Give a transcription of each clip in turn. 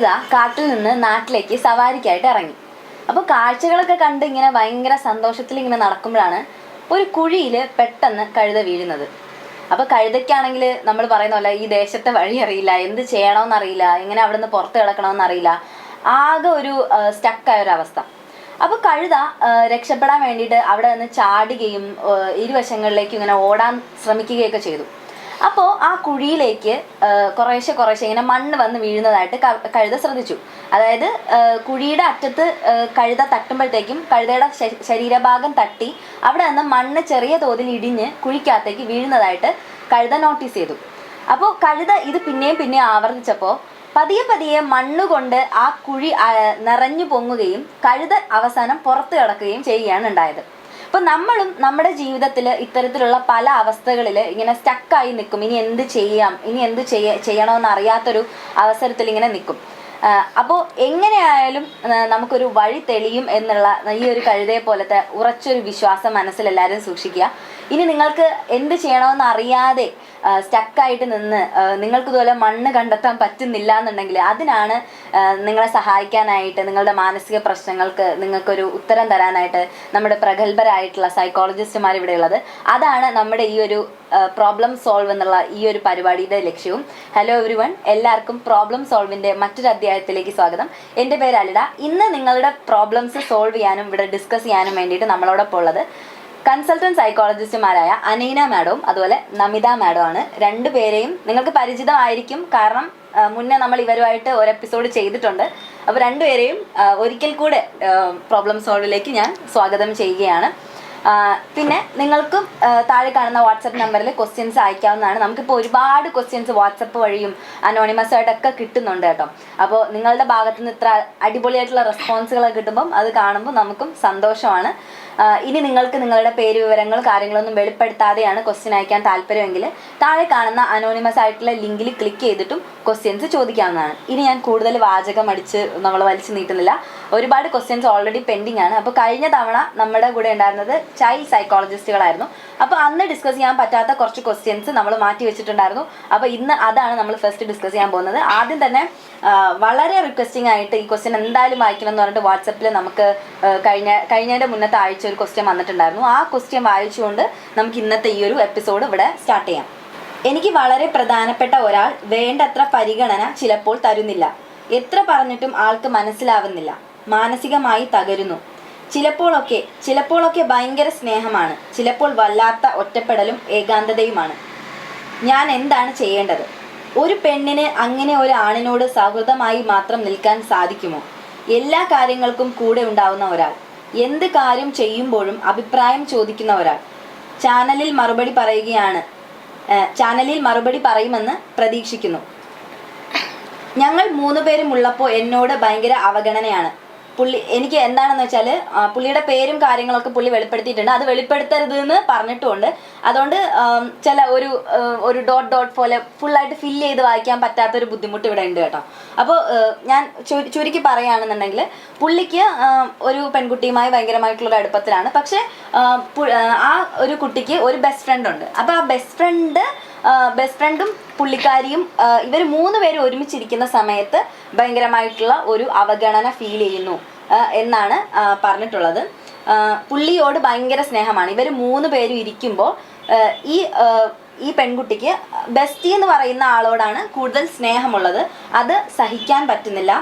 കഴുത കാട്ടിൽ നിന്ന് നാട്ടിലേക്ക് സവാരിക്കായിട്ട് ഇറങ്ങി. അപ്പോൾ കാഴ്ചകളൊക്കെ കണ്ട് ഇങ്ങനെ ഭയങ്കര സന്തോഷത്തിൽ ഇങ്ങനെ നടക്കുമ്പോഴാണ് ഒരു കുഴിയിൽ പെട്ടെന്ന് കഴുത വീഴുന്നത്. അപ്പോൾ കഴുതയ്ക്കാണെങ്കിൽ നമ്മൾ പറയുന്ന പോലെ ഈ ദേശത്തെ വഴി അറിയില്ല എന്ത് ചെയ്യണമെന്ന് അറിയില്ല എങ്ങനെ അവിടെ നിന്ന് പുറത്ത് കിടക്കണമെന്ന് അറിയില്ല ആകെ ഒരു സ്റ്റക്കായ ഒരു അവസ്ഥ. അപ്പോൾ കഴുത രക്ഷപ്പെടാൻ വേണ്ടിയിട്ട് അവിടെ നിന്ന് ചാടുകയും ഇരുവശങ്ങളിലേക്കും ഇങ്ങനെ ഓടാൻ ശ്രമിക്കുകയൊക്കെ ചെയ്തു. അപ്പോൾ ആ കുഴിയിലേക്ക് കുറേശ്ശെ കുറേശ്ശെ ഇങ്ങനെ മണ്ണ് വന്ന് വീഴുന്നതായിട്ട് കഴുത ശ്രദ്ധിച്ചു. അതായത് കുഴിയുടെ അറ്റത്ത് കഴുത തട്ടുമ്പോഴത്തേക്കും കഴുതയുടെ ശരീരഭാഗം തട്ടി അവിടെ നിന്ന് മണ്ണ് ചെറിയ തോതിൽ ഇടിഞ്ഞ് കുഴിക്കകത്തേക്ക് വീഴുന്നതായിട്ട് കഴുത നോട്ടീസ് ചെയ്തു. അപ്പോൾ കഴുത ഇത് പിന്നെയും പിന്നെയും ആവർത്തിച്ചപ്പോൾ പതിയെ പതിയെ മണ്ണുകൊണ്ട് ആ കുഴി നിറഞ്ഞു പൊങ്ങുകയും കഴുത അവസാനം പുറത്തു കിടക്കുകയും ചെയ്യുകയാണ് ഉണ്ടായത്. അപ്പോൾ നമ്മളും നമ്മുടെ ജീവിതത്തിൽ ഇത്തരത്തിലുള്ള പല അവസ്ഥകളിൽ ഇങ്ങനെ സ്റ്റക്കായി നിൽക്കും. ഇനി എന്ത് ചെയ്യാം? ഇനി എന്ത് ചെയ്യ ചെയ്യണമെന്ന് അറിയാത്തൊരു അവസരത്തിൽ ഇങ്ങനെ നിൽക്കും. അപ്പോൾ എങ്ങനെയായാലും നമുക്കൊരു വഴി തെളിയും എന്നുള്ള ഈ ഒരു കഴുതയെ പോലത്തെ ഉറച്ചൊരു വിശ്വാസം മനസ്സിൽ എല്ലാവരും സൂക്ഷിക്കുക. ഇനി നിങ്ങൾക്ക് എന്ത് ചെയ്യണമെന്ന് അറിയാതെ സ്റ്റക്കായിട്ട് നിന്ന് നിങ്ങൾക്ക് ഇതുപോലെ മണ്ണ് കണ്ടെത്താൻ പറ്റുന്നില്ല എന്നുണ്ടെങ്കിൽ അതിനാണ് നിങ്ങളെ സഹായിക്കാനായിട്ട് നിങ്ങളുടെ മാനസിക പ്രശ്നങ്ങൾക്ക് നിങ്ങൾക്കൊരു ഉത്തരം തരാനായിട്ട് നമ്മുടെ പ്രഗത്ഭരായിട്ടുള്ള സൈക്കോളജിസ്റ്റുമാർ ഇവിടെ ഉള്ളത് അതാണ് നമ്മുടെ ഈ ഒരു പ്രോബ്ലം സോൾവ് എന്നുള്ള ഈ ഒരു പരിപാടിയുടെ ലക്ഷ്യവും. ഹലോ എവരി വൺ എല്ലാവർക്കും പ്രോബ്ലം സോൾവിന്റെ മറ്റൊരു അധ്യായത്തിലേക്ക് സ്വാഗതം. എന്റെ പേര് അലിഡ. ഇന്ന് നിങ്ങളുടെ പ്രോബ്ലംസ് സോൾവ് ചെയ്യാനും ഇവിടെ ഡിസ്കസ് ചെയ്യാനും വേണ്ടിയിട്ട് നമ്മളോടൊപ്പം ഉള്ളത് കൺസൾട്ടന്റ് സൈക്കോളജിസ്റ്റുമാരായ അനീന മാഡവും അതുപോലെ നമിത മാഡവും ആണ്. രണ്ടുപേരെയും നിങ്ങൾക്ക് പരിചിതമായിരിക്കും. കാരണം മുന്നേ നമ്മൾ ഇവരുമായിട്ട് ഒരു എപ്പിസോഡ് ചെയ്തിട്ടുണ്ട്. അപ്പോൾ രണ്ടുപേരെയും ഒരിക്കൽ കൂടെ പ്രോബ്ലം സോൾവിലേക്ക് ഞാൻ സ്വാഗതം ചെയ്യുകയാണ്. പിന്നെ നിങ്ങൾക്കും താഴെ കാണുന്ന വാട്സപ്പ് നമ്പറിൽ ക്വസ്റ്റ്യൻസ് അയക്കാവുന്നതാണ്. നമുക്കിപ്പോൾ ഒരുപാട് ക്വസ്റ്റ്യൻസ് വാട്സപ്പ് വഴിയും അനോണിമസ് ആയിട്ടൊക്കെ കിട്ടുന്നുണ്ട് കേട്ടോ. അപ്പോൾ നിങ്ങളുടെ ഭാഗത്തു നിന്ന് ഇത്ര അടിപൊളിയായിട്ടുള്ള റെസ്പോൺസുകളൊക്കെ കിട്ടുമ്പം അത് കാണുമ്പോൾ നമുക്കും സന്തോഷമാണ്. ഇനി നിങ്ങൾക്ക് നിങ്ങളുടെ പേര് വിവരങ്ങൾ കാര്യങ്ങളൊന്നും വെളിപ്പെടുത്താതെയാണ് ക്വസ്റ്റ്യൻ അയക്കാൻ താല്പര്യമെങ്കിൽ താഴെ കാണുന്ന അനോണിമസ് ആയിട്ടുള്ള ലിങ്കിൽ ക്ലിക്ക് ചെയ്തിട്ടും ക്വസ്റ്റ്യൻസ് ചോദിക്കാവുന്നതാണ്. ഇനി ഞാൻ കൂടുതൽ വാചകം അടിച്ച് നമ്മൾ വലിച്ചു നീട്ടുന്നില്ല. ഒരുപാട് ക്വസ്റ്റ്യൻസ് ഓൾറെഡി പെൻഡിങ് ആണ്. അപ്പോൾ കഴിഞ്ഞ തവണ നമ്മുടെ കൂടെ ഉണ്ടായിരുന്നത് ചൈൽഡ് സൈക്കോളജിസ്റ്റുകളായിരുന്നു അപ്പോൾ അന്ന് ഡിസ്കസ് ചെയ്യാൻ പറ്റാത്ത കുറച്ച് ക്വസ്റ്റ്യൻസ് നമ്മൾ മാറ്റി വെച്ചിട്ടുണ്ടായിരുന്നു. അപ്പോൾ ഇന്ന് അതാണ് നമ്മൾ ഫസ്റ്റ് ഡിസ്കസ് ചെയ്യാൻ പോകുന്നത്. ആദ്യം തന്നെ വളരെ റിക്വസ്റ്റിംഗ് ആയിട്ട് ഈ ക്വസ്റ്റ്യൻ എന്തായാലും വായിക്കണം എന്ന് പറഞ്ഞിട്ട് വാട്സപ്പിൽ നമുക്ക് കഴിഞ്ഞ കഴിഞ്ഞതിന്റെ മുന്നത്തെ ആഴ്ച ഒരു ക്വസ്റ്റ്യൻ വന്നിട്ടുണ്ടായിരുന്നു. ആ ക്വസ്റ്റ്യൻ വായിച്ചുകൊണ്ട് നമുക്ക് ഇന്നത്തെ ഈ ഒരു എപ്പിസോഡ് ഇവിടെ സ്റ്റാർട്ട് ചെയ്യാം. എനിക്ക് വളരെ പ്രധാനപ്പെട്ട ഒരാൾ വേണ്ടത്ര പരിഗണന ചിലപ്പോൾ തരുന്നില്ല. എത്ര പറഞ്ഞിട്ടും ആൾക്ക് മനസ്സിലാവുന്നില്ല. മാനസികമായി തകരുന്നു. ചിലപ്പോഴൊക്കെ ചിലപ്പോഴൊക്കെ ഭയങ്കര സ്നേഹമാണ്. ചിലപ്പോൾ വല്ലാത്ത ഒറ്റപ്പെടലും ഏകാന്തതയുമാണ്. ഞാൻ എന്താണ് ചെയ്യേണ്ടത്? ഒരു പെണ്ണിന് അങ്ങനെ ഒരു ആണിനോട് സൗഹൃദമായി മാത്രം നിൽക്കാൻ സാധിക്കുമോ? എല്ലാ കാര്യങ്ങൾക്കും കൂടെ ഉണ്ടാവുന്ന ഒരാൾ. എന്ത് കാര്യം ചെയ്യുമ്പോഴും അഭിപ്രായം ചോദിക്കുന്ന ഒരാൾ. ചാനലിൽ മറുപടി പറയുകയാണ്. ചാനലിൽ മറുപടി പറയുമെന്ന് പ്രതീക്ഷിക്കുന്നു. ഞങ്ങൾ മൂന്ന് പേരും ഉള്ളപ്പോൾ എന്നോട് ഭയങ്കര അവഗണനയാണ്. പുള്ളി എനിക്ക് എന്താണെന്ന് വെച്ചാൽ പുള്ളിയുടെ പേരും കാര്യങ്ങളൊക്കെ പുള്ളി വെളിപ്പെടുത്തിയിട്ടുണ്ട്. അത് വെളിപ്പെടുത്തരുത് എന്ന് പറഞ്ഞിട്ടുമുണ്ട്. അതുകൊണ്ട് ചില ഒരു ഒരു ഡോട്ട് ഡോട്ട് പോലെ ഫുള്ളായിട്ട് ഫില്ല് ചെയ്ത് വായിക്കാൻ പറ്റാത്തൊരു ബുദ്ധിമുട്ട് ഇവിടെ ഉണ്ട് കേട്ടോ. അപ്പോൾ ഞാൻ ചുരുക്കി പറയുകയാണെന്നുണ്ടെങ്കിൽ പുള്ളിക്ക് ഒരു പെൺകുട്ടിയുമായി ഭയങ്കരമായിട്ടുള്ള അടുപ്പത്തിലാണ്. പക്ഷേ ആ, ഒരു കുട്ടിക്ക് ഒരു ബെസ്റ്റ് ഫ്രണ്ട് ഉണ്ട്. അപ്പോൾ ആ ബെസ്റ്റ് ഫ്രണ്ട് ബെസ്റ്റ് ഫ്രണ്ടും പുള്ളിക്കാരിയും ഇവർ മൂന്ന് പേരും ഒരുമിച്ചിരിക്കുന്ന സമയത്ത് ഭയങ്കരമായിട്ടുള്ള ഒരു അവഗണന ഫീൽ ചെയ്യുന്നു. എന്നാണ് പറഞ്ഞിട്ടുള്ളത്. പുള്ളിയോട് ഭയങ്കര സ്നേഹമാണ്. ഇവർ മൂന്ന് പേരും ഇരിക്കുമ്പോൾ ഈ ഈ പെൺകുട്ടിക്ക് ബെസ്റ്റി എന്ന് പറയുന്ന ആളോടാണ് കൂടുതൽ സ്നേഹമുള്ളത്. അത് സഹിക്കാൻ പറ്റുന്നില്ല.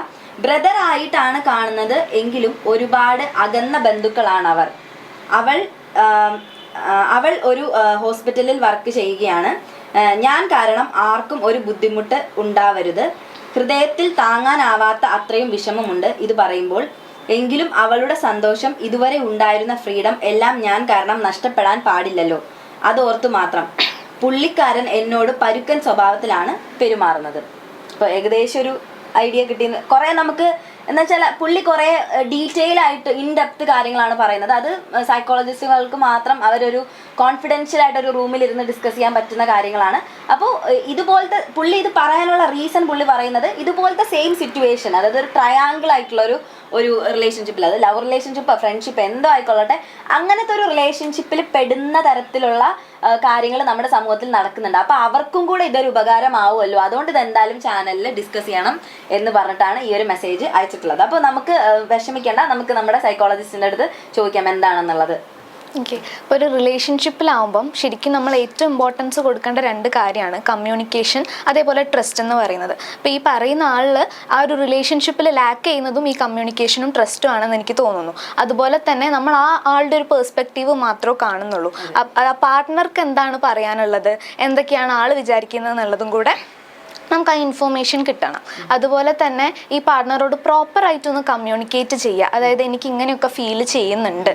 ബ്രദർ ആയിട്ടാണ് കാണുന്നത് എങ്കിലും ഒരുപാട് അകന്ന ബന്ധുക്കളാണ് അവർ. അവൾ അവൾ ഒരു ഹോസ്പിറ്റലിൽ വർക്ക് ചെയ്യുകയാണ്. ഞാൻ കാരണം ആർക്കും ഒരു ബുദ്ധിമുട്ട് ഉണ്ടാവരുത്. ഹൃദയത്തിൽ താങ്ങാനാവാത്ത അത്രയും വിഷമമുണ്ട് ഇത് പറയുമ്പോൾ. എങ്കിലും അവളുടെ സന്തോഷം ഇതുവരെ ഉണ്ടായിരുന്ന ഫ്രീഡം എല്ലാം ഞാൻ കാരണം നഷ്ടപ്പെടാൻ പാടില്ലല്ലോ. അതോർത്തു മാത്രം. പുള്ളിക്കാരൻ എന്നോട് പരുക്കൻ സ്വഭാവത്തിലാണ് പെരുമാറുന്നത്. അപ്പോൾ ഏകദേശം ഒരു ഐഡിയ കിട്ടിയെന്ന് കുറേ നമുക്ക് എന്ന് വെച്ചാൽ പുള്ളി കുറേ ഡീറ്റെയിൽ ആയിട്ട് ഇൻ ഡെപ്ത് കാര്യങ്ങളാണ് പറയുന്നത്. അത് സൈക്കോളജിസ്റ്റുകൾക്ക് മാത്രം അവരൊരു കോൺഫിഡൻഷ്യൽ ആയിട്ട് ഒരു റൂമിൽ ഇരുന്ന് ഡിസ്കസ് ചെയ്യാൻ പറ്റുന്ന കാര്യങ്ങളാണ്. അപ്പോൾ ഇതുപോലത്തെ പുള്ളി ഇത് പറയാനുള്ള റീസൺ പുള്ളി പറയുന്നത് ഇതുപോലത്തെ സെയിം സിറ്റുവേഷൻ അതായത് ഒരു ട്രയാങ്കിൾ ആയിട്ടുള്ള ഒരു ഒരു റിലേഷൻഷിപ്പിൽ അത് ലവ് റിലേഷൻഷിപ്പ് ഫ്രണ്ട്ഷിപ്പ് എന്തോ ആയിക്കൊള്ളട്ടെ അങ്ങനത്തെ ഒരു റിലേഷൻഷിപ്പിൽ പെടുന്ന തരത്തിലുള്ള കാര്യങ്ങൾ നമ്മുടെ സമൂഹത്തിൽ നടക്കുന്നുണ്ട്. അപ്പോൾ അവർക്കും കൂടെ ഇതൊരു ഉപകാരമാവുമല്ലോ. അതുകൊണ്ട് ഇത് എന്തായാലും ചാനലിൽ ഡിസ്കസ് ചെയ്യണം എന്ന് പറഞ്ഞിട്ടാണ് ഈ ഒരു മെസ്സേജ് അയച്ചിട്ടുള്ളത്. അപ്പോൾ നമുക്ക് വിഷമിക്കേണ്ട. നമുക്ക് നമ്മുടെ സൈക്കോളജിസ്റ്റിന്റെ അടുത്ത് ചോദിക്കാം എന്താണെന്നുള്ളത്. ഓക്കെ ഒരു റിലേഷൻഷിപ്പിലാവുമ്പം ശരിക്കും നമ്മൾ ഏറ്റവും ഇമ്പോർട്ടൻസ് കൊടുക്കേണ്ട രണ്ട് കാര്യമാണ് കമ്മ്യൂണിക്കേഷൻ അതേപോലെ ട്രസ്റ്റ് എന്ന് പറയുന്നത്. അപ്പോൾ ഈ പറയുന്ന ആളിൽ ആ ഒരു റിലേഷൻഷിപ്പിൽ ലാക്ക് ചെയ്യുന്നതും ഈ കമ്മ്യൂണിക്കേഷനും ട്രസ്റ്റും ആണെന്ന് എനിക്ക് തോന്നുന്നു. അതുപോലെ തന്നെ നമ്മൾ ആ ആളുടെ ഒരു പേഴ്സ്പെക്റ്റീവ് മാത്രമേ കാണുന്നുള്ളൂ. ആ പാർട്ട്ണർക്ക് എന്താണ് പറയാനുള്ളത്? എന്തൊക്കെയാണ് ആൾ വിചാരിക്കുന്നത് എന്നുള്ളതും കൂടെ നമുക്ക് ആ ഇൻഫോർമേഷൻ കിട്ടണം. അതുപോലെ തന്നെ ഈ പാർട്ണറോട് പാർട്ട്ണറോട് പ്രോപ്പറായിട്ടൊന്ന് കമ്മ്യൂണിക്കേറ്റ് ചെയ്യുക. അതായത് എനിക്ക് ഇങ്ങനെയൊക്കെ ഫീൽ ചെയ്യുന്നുണ്ട്.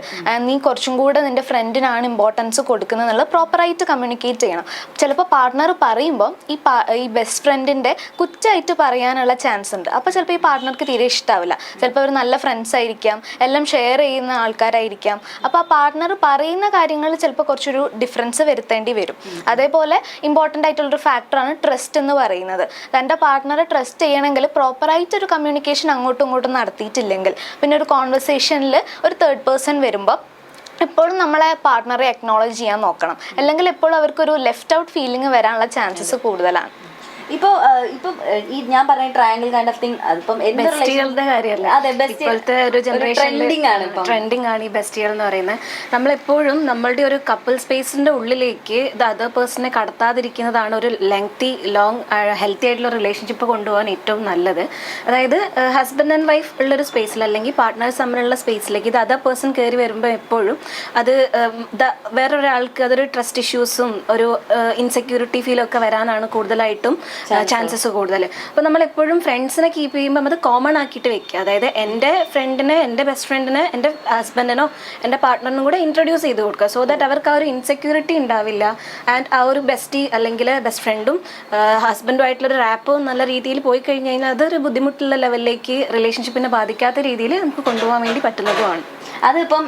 നീ കുറച്ചും കൂടെ നിന്റെ ഫ്രണ്ടിനാണ് ഇമ്പോർട്ടൻസ് കൊടുക്കുന്നത് എന്നുള്ളത് പ്രോപ്പറായിട്ട് കമ്മ്യൂണിക്കേറ്റ് ചെയ്യണം. ചിലപ്പോൾ പാർട്ണർ പറയുമ്പോൾ ഈ ഈ ബെസ്റ്റ് ഫ്രണ്ടിന്റെ കുറ്റമായിട്ട് പറയാനുള്ള ചാൻസ് ഉണ്ട്. അപ്പോൾ ചിലപ്പോൾ ഈ പാർട്ണർക്ക് തീരെ ഇഷ്ടാവില്ല. ചിലപ്പോൾ അവർ നല്ല ഫ്രണ്ട്സ് ആയിരിക്കാം. എല്ലാം ഷെയർ ചെയ്യുന്ന ആൾക്കാരായിരിക്കാം. അപ്പോൾ ആ പാർട്ണർ പറയുന്ന കാര്യങ്ങളിൽ ചിലപ്പോൾ കുറച്ചൊരു ഡിഫറൻസ് വരുത്തേണ്ടി വരും. അതേപോലെ ഇമ്പോർട്ടന്റ് ആയിട്ടുള്ളൊരു ഫാക്ടറാണ് ട്രസ്റ്റ് എന്ന് പറയുന്നത്. തന്റെ പാർട്ട്ണറെ ട്രസ്റ്റ് ചെയ്യണമെങ്കിൽ പ്രോപ്പറായിട്ട് ഒരു കമ്മ്യൂണിക്കേഷൻ അങ്ങോട്ടും ഇങ്ങോട്ടും നടത്തിയിട്ടില്ലെങ്കിൽ. പിന്നെ ഒരു കോൺവെർസേഷനിൽ ഒരു തേർഡ് പേഴ്സൺ വരുമ്പോൾ എപ്പോഴും നമ്മളെ പാർട്ട്ണറെ അക്നോളജ് ചെയ്യാൻ നോക്കണം. അല്ലെങ്കിൽ എപ്പോഴും അവർക്കൊരു ലെഫ്റ്റ് ഔട്ട് ഫീലിംഗ് വരാനുള്ള ചാൻസസ് കൂടുതലാണ്. ഇപ്പൊ ഇപ്പൊ ഈ ഞാൻ പറഞ്ഞ ട്രയാങ്കിൾ കൈൻഡ് ഓഫ് തിങ് അതിപ്പം അതെ ബെസ്റ്റ് ഇപ്പോഴത്തെ ഒരു ട്രെൻഡിങ് ആണ് ട്രെൻഡിങ് ആണ് ഈ ബെസ്റ്റികൾ എന്ന് പറയുന്നത്. നമ്മളെപ്പോഴും നമ്മളുടെ ഒരു കപ്പിൾ സ്പേസിന്റെ ഉള്ളിലേക്ക് ദ അതർ പേഴ്സണെ കടത്താതിരിക്കുന്നതാണ് ഒരു ലെങ്തി ലോങ് ഹെൽത്തി ആയിട്ടുള്ള റിലേഷൻഷിപ്പ് കൊണ്ടുപോകാൻ ഏറ്റവും നല്ലത്. അതായത് ഹസ്ബൻഡ് ആൻഡ് വൈഫ് ഉള്ളൊരു സ്പേസിൽ അല്ലെങ്കിൽ പാർട്ട്നേഴ്സ് തമ്മിലുള്ള സ്പേസിലേക്ക് ഇത് അതർ പേഴ്സൺ കയറി വരുമ്പോൾ എപ്പോഴും അത് വേറൊരാൾക്ക് അതൊരു ട്രസ്റ്റ് ഇഷ്യൂസും ഒരു ഇൻസെക്യൂരിറ്റി ഫീലൊക്കെ വരാനാണ് കൂടുതലായിട്ടും ചാൻസസ് കൂടുതൽ. അപ്പോൾ നമ്മൾ എപ്പോഴും ഫ്രണ്ട്സിനെ കീപ്പ് ചെയ്യുമ്പോൾ അത് കോമൺ ആക്കിയിട്ട് വെക്കുക. അതായത് എന്റെ ഫ്രണ്ടിനെ എന്റെ ബെസ്റ്റ് ഫ്രണ്ടിനെ എന്റെ ഹസ്ബൻഡിനോ എന്റെ പാർട്ട്ണറിനും കൂടെ ഇൻട്രൊഡ്യൂസ് ചെയ്ത് കൊടുക്കുക. സോ ദാറ്റ് അവർക്ക് ആ ഒരു ഇൻസെക്യൂരിറ്റി ഉണ്ടാവില്ല. ആൻഡ് ആ ഒരു ബെസ്റ്റി അല്ലെങ്കിൽ ബെസ്റ്റ് ഫ്രണ്ടും ഹസ്ബൻഡും ആയിട്ടുള്ളൊരു റാപ്പും നല്ല രീതിയിൽ പോയി കഴിഞ്ഞ് കഴിഞ്ഞാൽ അതൊരു ബുദ്ധിമുട്ടുള്ള ലെവലിലേക്ക് റിലേഷൻഷിപ്പിനെ ബാധിക്കാത്ത രീതിയിൽ നമുക്ക് കൊണ്ടുപോകാൻ വേണ്ടി പറ്റുന്നതുമാണ്. അതിപ്പം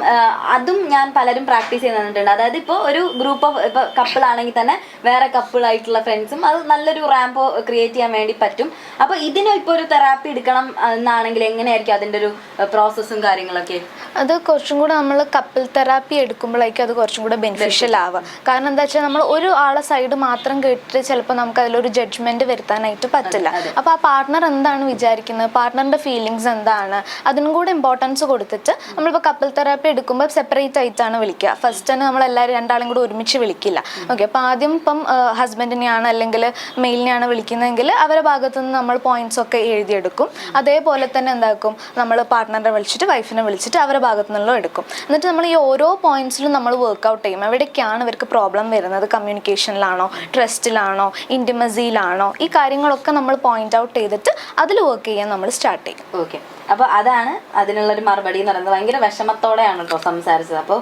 അതും ഞാൻ പലരും പ്രാക്ടീസ് ചെയ്ത് തന്നിട്ടുണ്ട്. അതായത് ഇപ്പോൾ ഒരു ഗ്രൂപ്പ് ഓഫ് ഇപ്പൊ കപ്പിൾ ആണെങ്കിൽ തന്നെ വേറെ കപ്പിൾ ആയിട്ടുള്ള ഫ്രണ്ട്സും അത് നല്ലൊരു റാമ്പോ ക്രിയേറ്റ് ചെയ്യാൻ വേണ്ടി പറ്റും. അപ്പോൾ ഇതിനും ഇപ്പോൾ ഒരു തെറാപ്പി എടുക്കണം എന്നാണെങ്കിൽ എങ്ങനെയായിരിക്കും അതിന്റെ ഒരു പ്രോസസ്സും കാര്യങ്ങളൊക്കെ? അത് കുറച്ചും കൂടെ നമ്മൾ കപ്പിൾ തെറാപ്പി എടുക്കുമ്പോഴേക്കും അത് കുറച്ചും കൂടെ ബെനിഫിഷ്യൽ ആവുക. കാരണം എന്താ വെച്ചാൽ നമ്മൾ ഒരു ആളെ സൈഡ് മാത്രം കേട്ടിട്ട് ചിലപ്പോൾ നമുക്ക് അതിലൊരു ജഡ്ജ്മെന്റ് വരുത്താനായിട്ട് പറ്റില്ല. അപ്പോൾ ആ പാർട്ട്ണർ എന്താണ് വിചാരിക്കുന്നത്? പാർട്ട്ണറിന്റെ ഫീലിങ്സ് എന്താണ്? അതിനും കൂടെ ഇമ്പോർട്ടൻസ് കൊടുത്തിട്ട് നമ്മളിപ്പോൾ കപ്പിൾ തെറാപ്പി എടുക്കുമ്പോൾ സെപ്പറേറ്റ് ആയിട്ടാണ് വിളിക്കുക. ഫസ്റ്റ് തന്നെ നമ്മൾ എല്ലാവരും രണ്ടാളും കൂടെ ഒരുമിച്ച് വിളിക്കില്ല. ഓക്കെ അപ്പോൾ ആദ്യം ഇപ്പം ഹസ്ബൻഡിനെയാണ് അല്ലെങ്കിൽ മെയിലിനെയാണ് വിളിക്കുന്നതെങ്കിൽ അവരുടെ ഭാഗത്തു നിന്ന് നമ്മൾ പോയിന്റ്സ് ഒക്കെ എഴുതിയെടുക്കും. അതേപോലെ തന്നെ എന്താക്കും? നമ്മൾ പാർട്ട്ണറെ വിളിച്ചിട്ട് വൈഫിനെ വിളിച്ചിട്ട് അവരുടെ ഭാഗത്തു നിന്നുള്ള എടുക്കും. എന്നിട്ട് നമ്മൾ ഈ ഓരോ പോയിന്റ്സിലും നമ്മൾ വർക്ക്ഔട്ട് ചെയ്യും. എവിടേക്കാണ് ഇവർക്ക് പ്രോബ്ലം വരുന്നത്? കമ്മ്യൂണിക്കേഷനിലാണോ ട്രസ്റ്റിലാണോ ഇന്റിമസിയിലാണോ ഈ കാര്യങ്ങളൊക്കെ നമ്മൾ പോയിന്റ് ഔട്ട് ചെയ്തിട്ട് അതിൽ വർക്ക് ചെയ്യാൻ നമ്മൾ സ്റ്റാർട്ട് ചെയ്യും. ഓക്കെ അപ്പൊ അതാണ് അതിനുള്ളൊരു മറുപടി എന്ന് പറയുന്നത്. ഭയങ്കര വിഷമത്തോടെയാണ് കേട്ടോ സംസാരിച്ചത്. അപ്പോൾ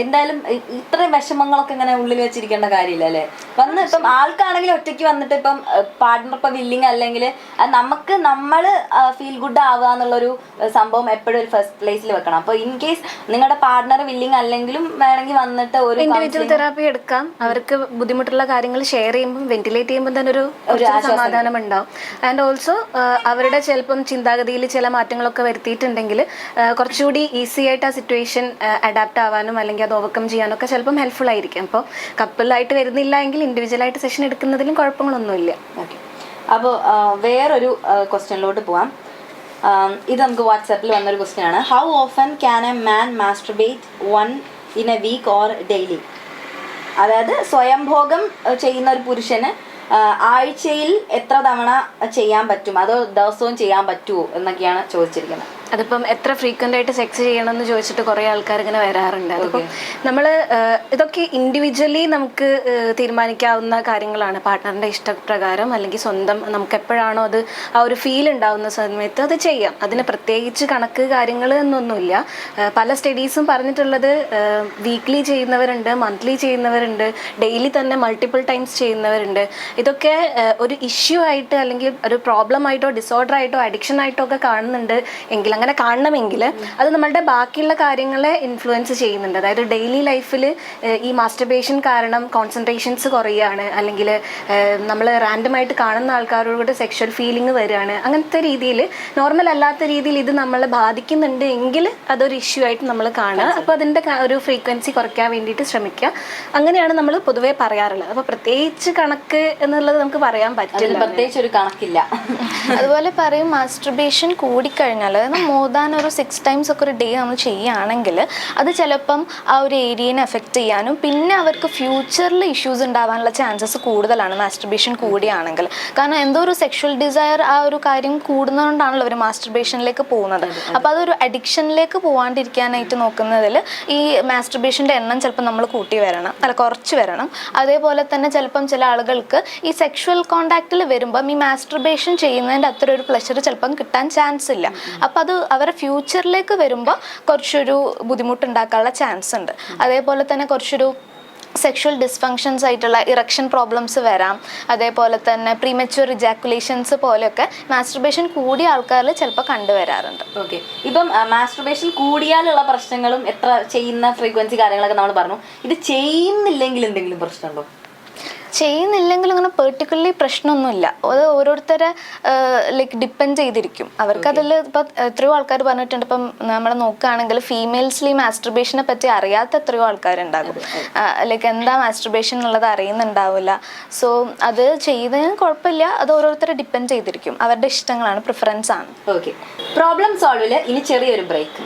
എന്തായാലും ഇത്രയും വിഷമങ്ങളൊക്കെ ഇങ്ങനെ ഉള്ളിൽ വെച്ചിരിക്കേണ്ട കാര്യമില്ല അല്ലേ? വന്ന് ഇപ്പം ആൾക്കാണെങ്കിൽ ഒറ്റയ്ക്ക് വന്നിട്ട് ഇപ്പം പാർട്ട്ണർ ഇപ്പം വില്ലിങ് അല്ലെങ്കിൽ നമുക്ക് നമ്മൾ ഫീൽ ഗുഡ് ആവുക എന്നുള്ളൊരു സംഭവം എപ്പോഴും ഒരു ഫസ്റ്റ് പ്ലേസിൽ വെക്കണം. അപ്പോൾ ഇൻ കേസ് നിങ്ങളുടെ പാർട്ട്ണർ വില്ലിങ് അല്ലെങ്കിലും വേണമെങ്കിൽ വന്നിട്ട് ഒരു ഇൻഡിവിജ്വൽ തെറാപ്പി എടുക്കാം. അവർക്ക് ബുദ്ധിമുട്ടുള്ള കാര്യങ്ങൾ ഷെയർ ചെയ്യുമ്പോൾ വെന്റിലേറ്റ് ചെയ്യുമ്പോൾ തന്നെ ഒരു ഒരു സമാധാനം ഉണ്ടാവും. ആൻഡ് ഓൾസോ അവരുടെ ചിലപ്പം ചിന്താഗതിയിൽ ചില മാറ്റങ്ങളൊക്കെ വരുത്തിയിട്ടുണ്ടെങ്കിൽ കുറച്ചുകൂടി ഈസി ആയിട്ട് ആ സിറ്റുവേഷൻ അഡാപ്റ്റ് ആവാനും അല്ലെങ്കിൽ അത് ഓവർകം ചെയ്യാനും ഒക്കെ ചിലപ്പം ഹെൽപ്ഫുൾ ആയിരിക്കും. അപ്പോൾ കപ്പിളായിട്ട് വരുന്നില്ല എങ്കിൽ ഇൻഡിവിജ്വൽ ആയിട്ട് സെഷൻ എടുക്കുന്നതിലും കുഴപ്പങ്ങളൊന്നുമില്ല. ഓക്കെ അപ്പോൾ വേറൊരു ക്വസ്റ്റ്യനിലോട്ട് പോവാം. ഇത് നമുക്ക് വാട്സാപ്പിൽ വന്നൊരു ക്വസ്റ്റ്യൻ ആണ്. How often can a man masturbate one in a week or daily അതായത് സ്വയംഭോഗം ചെയ്യുന്ന ഒരു പുരുഷന് ആഴ്ചയിൽ എത്ര തവണ ചെയ്യാൻ പറ്റും? അതോ ദിവസവും ചെയ്യാൻ പറ്റുമോ എന്നൊക്കെയാണ് ചോദിച്ചിരിക്കുന്നത്. അതിപ്പം എത്ര ഫ്രീക്വന്റ് ആയിട്ട് സെക്സ് ചെയ്യണമെന്ന് ചോദിച്ചിട്ട് കുറേ ആൾക്കാർ ഇങ്ങനെ വരാറുണ്ട്. അതിപ്പം നമ്മൾ ഇതൊക്കെ ഇൻഡിവിജ്വലി നമുക്ക് തീരുമാനിക്കാവുന്ന കാര്യങ്ങളാണ്. പാർട്ട്ണറിന്റെ ഇഷ്ടപ്രകാരം അല്ലെങ്കിൽ സ്വന്തം നമുക്ക് എപ്പോഴാണോ അത് ആ ഒരു ഫീൽ ഉണ്ടാവുന്ന സമയത്ത് അത് ചെയ്യാം. അതിന് പ്രത്യേകിച്ച് കണക്ക് കാര്യങ്ങൾ എന്നൊന്നുമില്ല. പല സ്റ്റഡീസും പറഞ്ഞിട്ടുള്ളത് വീക്ക്ലി ചെയ്യുന്നവരുണ്ട് മന്ത്ലി ചെയ്യുന്നവരുണ്ട് ഡെയിലി തന്നെ മൾട്ടിപ്പിൾ ടൈംസ് ചെയ്യുന്നവരുണ്ട്. ഇതൊക്കെ ഒരു ഇഷ്യൂ ആയിട്ട് അല്ലെങ്കിൽ ഒരു പ്രോബ്ലം ആയിട്ടോ ഡിസോർഡർ ആയിട്ടോ അഡിക്ഷൻ ആയിട്ടോ ഒക്കെ കാണുന്നുണ്ട്. എങ്കിൽ അങ്ങനെ കാണണമെങ്കിൽ അത് നമ്മളുടെ ബാക്കിയുള്ള കാര്യങ്ങളെ ഇൻഫ്ലുവൻസ് ചെയ്യുന്നുണ്ട്. അതായത് ഡെയിലി ലൈഫിൽ ഈ മാസ്റ്റർബേഷൻ കാരണം കോൺസെൻട്രേഷൻസ് കുറയുകയാണ് അല്ലെങ്കിൽ നമ്മൾ റാൻഡമായിട്ട് കാണുന്ന ആൾക്കാരോട് സെക്ഷൽ ഫീലിംഗ് വരികയാണ്. അങ്ങനത്തെ രീതിയിൽ നോർമൽ അല്ലാത്ത രീതിയിൽ ഇത് നമ്മളെ ബാധിക്കുന്നുണ്ട് എങ്കിൽ അതൊരു ഇഷ്യൂ ആയിട്ട് നമ്മൾ കാണുക. അപ്പോൾ അതിന്റെ ഒരു ഫ്രീക്വൻസി കുറയ്ക്കാൻ വേണ്ടിയിട്ട് ശ്രമിക്കുക. അങ്ങനെയാണ് നമ്മൾ പൊതുവേ പറയാറുള്ളത്. അപ്പോൾ പ്രത്യേകിച്ച് കണക്ക് എന്നുള്ളത് നമുക്ക് പറയാൻ പറ്റില്ല. പ്രത്യേകിച്ച് ഒരു കണക്കില്ല. അതുപോലെ പറയും മാസ്റ്റർബേഷൻ കൂടിക്കഴിഞ്ഞാൽ മോർ ദാൻ ഒരു സിക്സ് ടൈംസ് ഒക്കെ ഒരു ഡേ നമ്മൾ ചെയ്യുകയാണെങ്കിൽ അത് ചിലപ്പം ആ ഒരു ഏരിയനെ എഫക്റ്റ് ചെയ്യാനും പിന്നെ അവർക്ക് ഫ്യൂച്ചറിൽ ഇഷ്യൂസ് ഉണ്ടാവാനുള്ള ചാൻസസ് കൂടുതലാണ് മാസ്റ്റർബേഷൻ കൂടിയാണെങ്കിൽ. കാരണം എന്തോ ഒരു സെക്ഷൽ ഡിസയർ ആ ഒരു കാര്യം കൂടുന്നതുകൊണ്ടാണല്ലോ അവർ മാസ്റ്റർബേഷനിലേക്ക് പോകുന്നത്. അപ്പോൾ അതൊരു അഡിക്ഷനിലേക്ക് പോകാണ്ടിരിക്കാനായിട്ട് നോക്കുന്നതിൽ ഈ മാസ്റ്റർബേഷന്റെ എണ്ണം ചിലപ്പോൾ നമ്മൾ കൂട്ടി വരണം അല്ല കുറച്ച് വരണം. അതേപോലെ തന്നെ ചിലപ്പം ചില ആളുകൾക്ക് ഈ സെക്ഷൽ കോണ്ടാക്റ്റിൽ വരുമ്പം ഈ മാസ്റ്റർബേഷൻ ചെയ്യുന്നതിന്റെ അത്ര ഒരു പ്ലഷർ ചിലപ്പം കിട്ടാൻ ചാൻസ് ഇല്ല. അപ്പം അത് അവരുടെ ഫ്യൂച്ചറിലേക്ക് വരുമ്പോൾ കുറച്ചൊരു ബുദ്ധിമുട്ടുണ്ടാക്കാനുള്ള ചാൻസ് ഉണ്ട്. അതേപോലെ തന്നെ കുറച്ചൊരു സെക്ഷൽ ഡിസ്ഫങ്ഷൻസ് ആയിട്ടുള്ള ഇറക്ഷൻ പ്രോബ്ലംസ് വരാം. അതേപോലെ തന്നെ പ്രീമച്വർ ഇജാക്കുലേഷൻസ് പോലെയൊക്കെ മാസ്റ്റർബേഷൻ കൂടിയ ആൾക്കാരിൽ ചിലപ്പോൾ കണ്ടുവരാറുണ്ട്. ഓക്കെ ഇപ്പം മാസ്റ്റർബേഷൻ കൂടിയാലുള്ള പ്രശ്നങ്ങളും എത്ര ചെയ്യുന്ന ഫ്രീക്വൻസി കാര്യങ്ങളൊക്കെ നമ്മൾ പറഞ്ഞു. ഇത് ചെയ്യുന്നില്ലെങ്കിൽ എന്തെങ്കിലും പ്രശ്നമുണ്ടോ? ചെയ്യുന്നില്ലെങ്കിലും അങ്ങനെ പെർട്ടിക്കുലർലി പ്രശ്നമൊന്നുമില്ല. അത് ഓരോരുത്തരെ ലൈക്ക് ഡിപ്പെൻഡ് ചെയ്തിരിക്കും. അവർക്കതിൽ ഇപ്പം എത്രയോ ആൾക്കാർ പറഞ്ഞിട്ടുണ്ട്. ഇപ്പം നമ്മൾ നോക്കുകയാണെങ്കിൽ ഫീമെയിൽസിൽ ഈ മാസ്റ്റർബേഷനെ പറ്റി അറിയാത്ത എത്രയോ ആൾക്കാരുണ്ടാകും. ലൈക്ക് എന്താ മാസ്റ്റർബേഷൻ എന്നുള്ളത് അറിയുന്നുണ്ടാവില്ല. സോ അത് ചെയ്തതിന് കുഴപ്പമില്ല. അത് ഓരോരുത്തരെ ഡിപ്പെൻഡ് ചെയ്തിരിക്കും. അവരുടെ ഇഷ്ടങ്ങളാണ് പ്രിഫറൻസ് ആണ്. ഓക്കെ പ്രോബ്ലം സോൾവിൽ ഇനി ചെറിയൊരു ബ്രേക്ക്